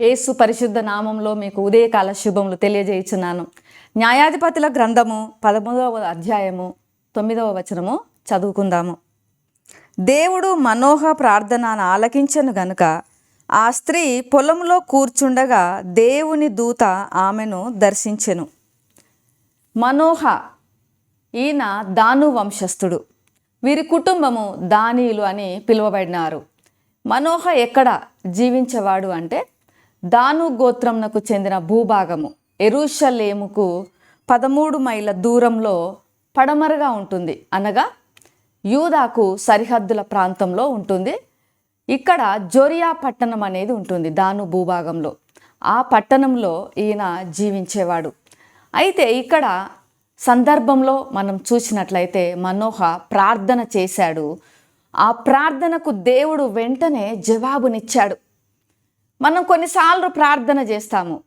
యేసు పరిశుద్ధ నామంలో మీకు ఉదయకాల శుభములు తెలియజేయుచున్నాను. న్యాయాధిపతుల గ్రంథము పదమూడవ అధ్యాయము తొమ్మిదవ వచనము చదువుకుందాము. దేవుడు మనోహ ప్రార్థనను ఆలకించను గనుక ఆ స్త్రీ పొలంలో కూర్చుండగా దేవుని దూత ఆమెను దర్శించెను. మనోహ ఈయన దాను వంశస్థుడు. వీరి కుటుంబము దానీయులు అని పిలువబడినారు. మనోహ ఎక్కడ జీవించేవాడు అంటే దాను గోత్రంనకు చెందిన భూభాగము ఎరుషలేముకు పదమూడు మైళ్ళ దూరంలో పడమరగా ఉంటుంది. అనగా యూదాకు సరిహద్దుల ప్రాంతంలో ఉంటుంది. ఇక్కడ జోరియా పట్టణం అనేది ఉంటుంది దాను భూభాగంలో. ఆ పట్టణంలో ఈయన జీవించేవాడు. అయితే ఇక్కడ సందర్భంలో మనం చూసినట్లయితే మనోహ ప్రార్థన చేశాడు. ఆ ప్రార్థనకు దేవుడు వెంటనే జవాబునిచ్చాడు. మనం కొన్నిసార్లు ప్రార్థన చేస్తాము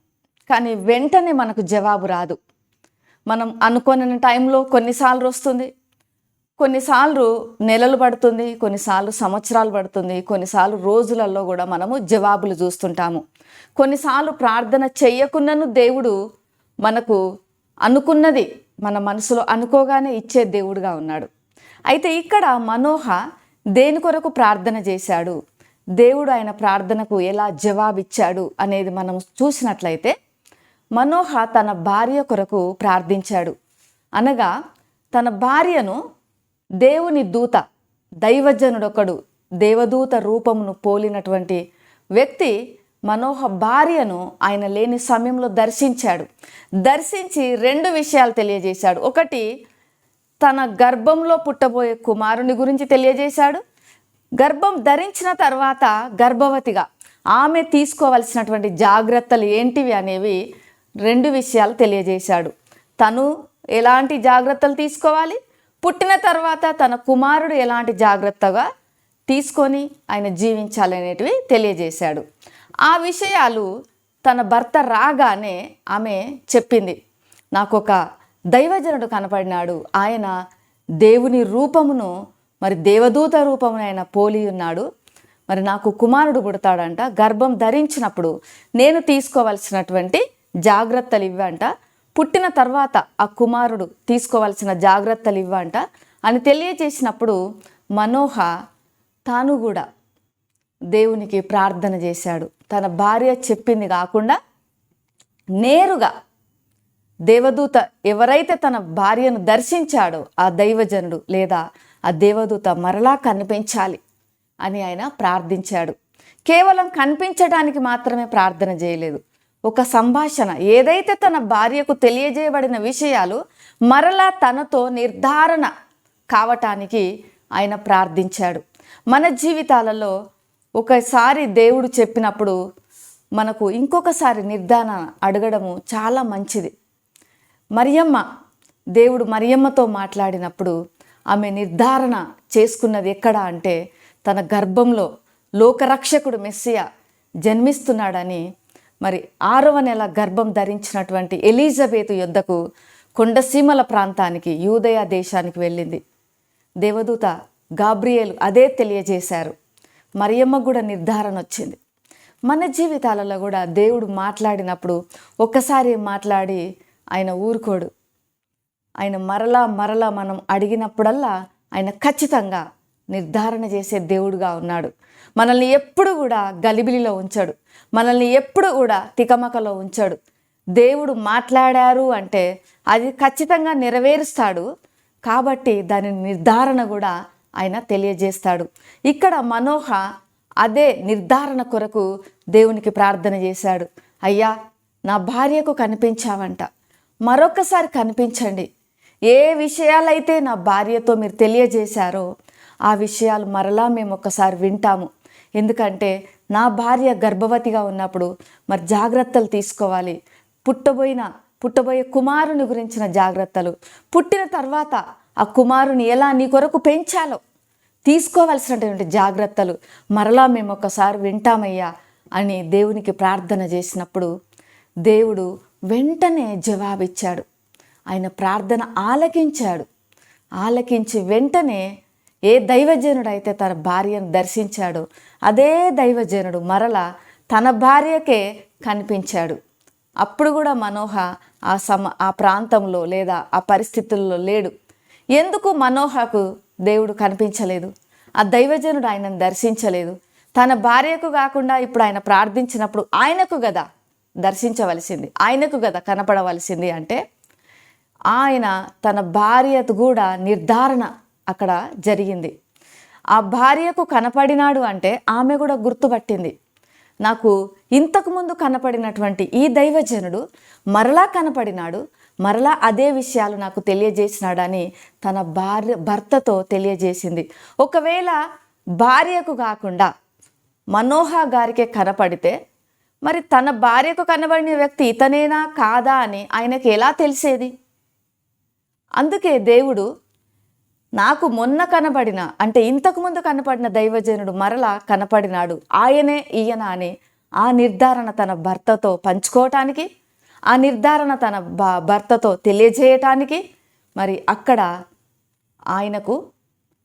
కానీ వెంటనే మనకు జవాబు రాదు. మనం అనుకోని టైంలో కొన్నిసార్లు వస్తుంది కొన్నిసార్లు నెలలు పడుతుంది కొన్నిసార్లు సంవత్సరాలు పడుతుంది కొన్నిసార్లు రోజులలో కూడా మనము జవాబులు చూస్తుంటాము. కొన్నిసార్లు ప్రార్థన చెయ్యకున్నను దేవుడు మనకు అనుకున్నది మన మనసులో అనుకోగానే ఇచ్చే దేవుడుగా ఉన్నాడు. అయితే ఇక్కడ మనోహ దేని కొరకు ప్రార్థన చేశాడు? దేవుడు ఆయన ప్రార్థనకు ఎలా జవాబిచ్చాడు అనేది మనం చూసినట్లయితే మనోహ తన భార్య కొరకు ప్రార్థించాడు. అనగా తన భార్యను దేవుని దూత దైవజనుడొకడు దేవదూత రూపమును పోలినటువంటి వ్యక్తి మనోహ భార్యను ఆయన లేని సమయంలో దర్శించాడు. దర్శించి రెండు విషయాలు తెలియజేశాడు. ఒకటి తన గర్భంలో పుట్టబోయే కుమారుని గురించి తెలియజేశాడు. గర్భం ధరించిన తర్వాత గర్భవతిగా ఆమె తీసుకోవలసినటువంటి జాగ్రత్తలు ఏంటివి అనేవి రెండు విషయాలు తెలియజేశాడు. తను ఎలాంటి జాగ్రత్తలు తీసుకోవాలి? పుట్టిన తర్వాత తన కుమారుడు ఎలాంటి జాగ్రత్తగా తీసుకొని ఆయన జీవించాలనేటివి తెలియజేశాడు. ఆ విషయాలు తన భర్త రాగానే ఆమె చెప్పింది. నాకు ఒక దైవజనుడు కనపడినాడు. ఆయన దేవుని రూపమును మరి దేవదూత రూపమునైన పోలి ఉన్నాడు. మరి నాకు కుమారుడు పుడతాడంట. గర్భం ధరించినప్పుడు నేను తీసుకోవలసినటువంటి జాగ్రత్తలు ఇవ్వంట. పుట్టిన తర్వాత ఆ కుమారుడు తీసుకోవాల్సిన జాగ్రత్తలు ఇవ్వంట అని తెలియజేసినప్పుడు మనోహ తాను కూడా దేవునికి ప్రార్థన చేశాడు. తన భార్య చెప్పింది కాకుండా నేరుగా దేవదూత ఎవరైతే తన భార్యను దర్శించాడో ఆ దైవజనుడు లేదా ఆ దేవదూత మరలా కనిపించాలి అని ఆయన ప్రార్థించాడు. కేవలం కనిపించడానికి మాత్రమే ప్రార్థన చేయలేదు. ఒక సంభాషణ ఏదైతే తన భార్యకు తెలియజేయబడిన విషయాలు మరలా తనతో నిర్ధారణ కావటానికి ఆయన ప్రార్థించాడు. మన జీవితాలలో ఒకసారి దేవుడు చెప్పినప్పుడు మనకు ఇంకొకసారి నిర్ధారణ అడగడము చాలా మంచిది. మరియమ్మ దేవుడు మరియమ్మతో మాట్లాడినప్పుడు ఆమె నిర్ధారణ చేసుకున్నది ఎక్కడ అంటే తన గర్భంలో లోకరక్షకుడు మెస్సియా జన్మిస్తున్నాడని మరి ఆరవ నెల గర్భం ధరించినటువంటి ఎలిజబెత్ యొద్దకు కొండసీమల ప్రాంతానికి యూదయ దేశానికి వెళ్ళింది. దేవదూత గాబ్రియేలు అదే తెలియజేశారు. మరియమ్మ కూడా నిర్ధారణ వచ్చింది. మన జీవితాలలో కూడా దేవుడు మాట్లాడినప్పుడు ఒక్కసారి మాట్లాడి ఆయన ఊరుకోడు. ఆయన మరలా మరలా మనం అడిగినప్పుడల్లా ఆయన ఖచ్చితంగా నిర్ధారణ చేసే దేవుడుగా ఉన్నాడు. మనల్ని ఎప్పుడు కూడా గలిబిలిలో ఉంచాడు. మనల్ని ఎప్పుడు కూడా తికమకలో ఉంచాడు. దేవుడు మాట్లాడారు అంటే అది ఖచ్చితంగా నెరవేరుస్తాడు. కాబట్టి దాని నిర్ధారణ కూడా ఆయన తెలియజేస్తాడు. ఇక్కడ మనోహ అదే నిర్ధారణ కొరకు దేవునికి ప్రార్థన చేశాడు. అయ్యా నా భార్యకు కనిపించావంట. మరొకసారి కనిపించండి. ఏ విషయాలైతే నా భార్యతో మీరు తెలియజేశారో ఆ విషయాలు మరలా మేము ఒకసారి వింటాము. ఎందుకంటే నా భార్య గర్భవతిగా ఉన్నప్పుడు మరి జాగ్రత్తలు తీసుకోవాలి. పుట్టబోయిన పుట్టబోయే కుమారుని గురించిన జాగ్రత్తలు. పుట్టిన తర్వాత ఆ కుమారుని ఎలా నీ కొరకు పెంచాలో తీసుకోవలసినటువంటి జాగ్రత్తలు మరలా మేము ఒకసారి వింటామయ్యా అని దేవునికి ప్రార్థన చేసినప్పుడు దేవుడు వెంటనే జవాబిచ్చాడు. ఆయన ప్రార్థన ఆలకించాడు. ఆలకించి వెంటనే ఏ దైవజనుడు అయితే తన భార్యను దర్శించాడో అదే దైవజనుడు మరల తన భార్యకే కనిపించాడు. అప్పుడు కూడా మనోహ ఆ సమ ఆ ప్రాంతంలో లేదా ఆ పరిస్థితుల్లో లేడు. ఎందుకు మనోహకు దేవుడు కనిపించలేదు? ఆ దైవజనుడు ఆయనను దర్శించలేదు. తన భార్యకు కాకుండా ఇప్పుడు ఆయన ప్రార్థించినప్పుడు ఆయనకు కదా దర్శించవలసింది ఆయనకు కదా కనపడవలసింది అంటే ఆయన తన భార్యతో కూడా నిర్ధారణ అక్కడ జరిగింది. ఆ భార్యకు కనపడినాడు అంటే ఆమె కూడా గుర్తుపట్టింది. నాకు ఇంతకుముందు కనపడినటువంటి ఈ దైవజనుడు మరలా కనపడినాడు మరలా అదే విషయాలు నాకు తెలియజేసినాడని తన భార్య భర్తతో తెలియజేసింది. ఒకవేళ భార్యకు కాకుండా మనోహ గారికే కనపడితే మరి తన భార్యకు కనబడిన వ్యక్తి ఇతనేనా కాదా అని ఆయనకి ఎలా తెలిసేది? అందుకే దేవుడు నాకు మొన్న కనబడిన అంటే ఇంతకుముందు కనపడిన దైవజనుడు మరలా కనపడినాడు. ఆయనే ఈయన అని ఆ నిర్ధారణ తన భర్తతో పంచుకోవటానికి ఆ నిర్ధారణ తన భర్తతో తెలియజేయటానికి మరి అక్కడ ఆయనకు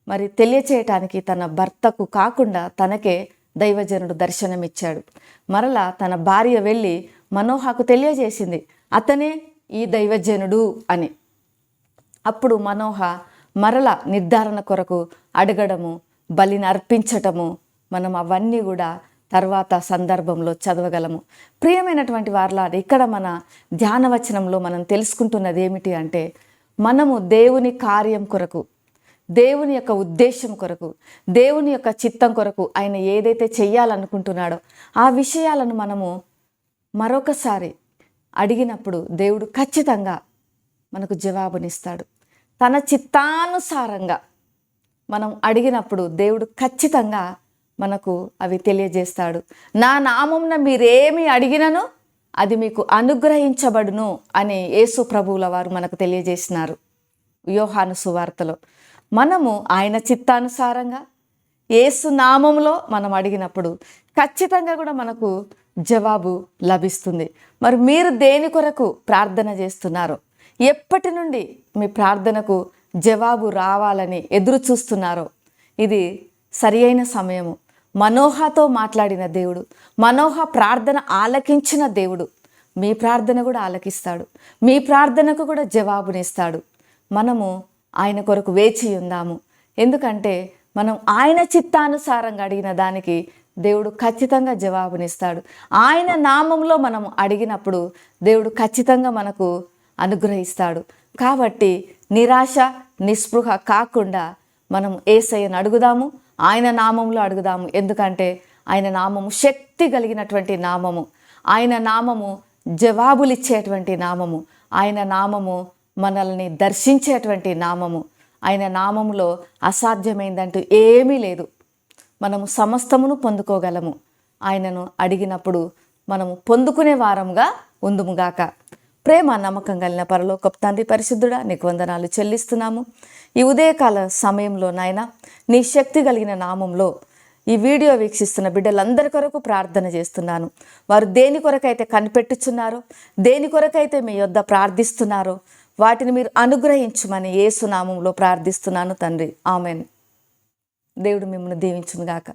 మరి తెలియచేయటానికి తన భర్తకు కాకుండా తనకే దైవజనుడు దర్శనమిచ్చాడు. మరలా తన భార్య వెళ్ళి మనోహకు తెలియజేసింది అతనే ఈ దైవజనుడు అని. అప్పుడు మనోహ మరల నిర్ధారణ కొరకు అడగడము బలిని అర్పించటము మనం అవన్నీ కూడా తర్వాత సందర్భంలో చదవగలము. ప్రియమైనటువంటి వారిలా ఇక్కడ మన ధ్యానవచనంలో మనం తెలుసుకుంటున్నది ఏమిటి అంటే మనము దేవుని కార్యం కొరకు దేవుని యొక్క ఉద్దేశం కొరకు దేవుని యొక్క చిత్తం కొరకు ఆయన ఏదైతే చెయ్యాలనుకుంటున్నాడో ఆ విషయాలను మనము మరొకసారి అడిగినప్పుడు దేవుడు ఖచ్చితంగా మనకు జవాబునిస్తాడు. తన చిత్తానుసారంగా మనం అడిగినప్పుడు దేవుడు ఖచ్చితంగా మనకు అవి తెలియజేస్తాడు. నా నామంన మీరేమి అడిగినను అది మీకు అనుగ్రహించబడును అని యేసు ప్రభువుల వారు మనకు తెలియజేసినారు. యోహాను సువార్తలో మనము ఆయన చిత్తానుసారంగా యేసు నామంలో మనం అడిగినప్పుడు ఖచ్చితంగా కూడా మనకు జవాబు లభిస్తుంది. మరి మీరు దేని కొరకు ప్రార్థన చేస్తున్నారో ఎప్పటి నుండి మీ ప్రార్థనకు జవాబు రావాలని ఎదురు చూస్తున్నారో? ఇది సరి అయిన సమయము. మనోహతో మాట్లాడిన దేవుడు మనోహ ప్రార్థన ఆలకించిన దేవుడు మీ ప్రార్థన కూడా ఆలకిస్తాడు. మీ ప్రార్థనకు కూడా జవాబునిస్తాడు. మనము ఆయన కొరకు వేచి ఉందాము. ఎందుకంటే మనం ఆయన చిత్తానుసారంగా అడిగిన దానికి దేవుడు ఖచ్చితంగా జవాబునిస్తాడు. ఆయన నామంలో మనం అడిగినప్పుడు దేవుడు ఖచ్చితంగా మనకు అనుగ్రహిస్తాడు. కాబట్టి నిరాశ నిస్పృహ కాకుండా మనం ఏసయ్యను అడుగుదాము ఆయన నామంలో అడుగుదాము. ఎందుకంటే ఆయన నామము శక్తి కలిగినటువంటి నామము. ఆయన నామము జవాబులిచ్చేటువంటి నామము. ఆయన నామము మనల్ని దర్శించేటువంటి నామము. ఆయన నామములో అసాధ్యమైందంటూ ఏమీ లేదు. మనము సమస్తమును పొందుకోగలము. ఆయనను అడిగినప్పుడు మనము పొందుకునే వారంగా ఉందుముగాక ప్రేమ నమ్మకం కలిగిన పరలోక తండ్రి పరిశుద్ధుడా నీకు వందనాలు చెల్లిస్తున్నాము. ఈ ఉదయకాల సమయంలో నాయన నీ శక్తి కలిగిన నామంలో ఈ వీడియో వీక్షిస్తున్న బిడ్డలందరి కొరకు ప్రార్థన చేస్తున్నాను. వారు దేని కొరకైతే కనిపెట్టుచున్నారో దేని కొరకైతే మీ యొద్ద ప్రార్థిస్తున్నారో వాటిని మీరు అనుగ్రహించమని ఏసునామంలో ప్రార్థిస్తున్నాను తండ్రి. ఆమెన్. దేవుడు మిమ్మల్ని దీవించునుగాక.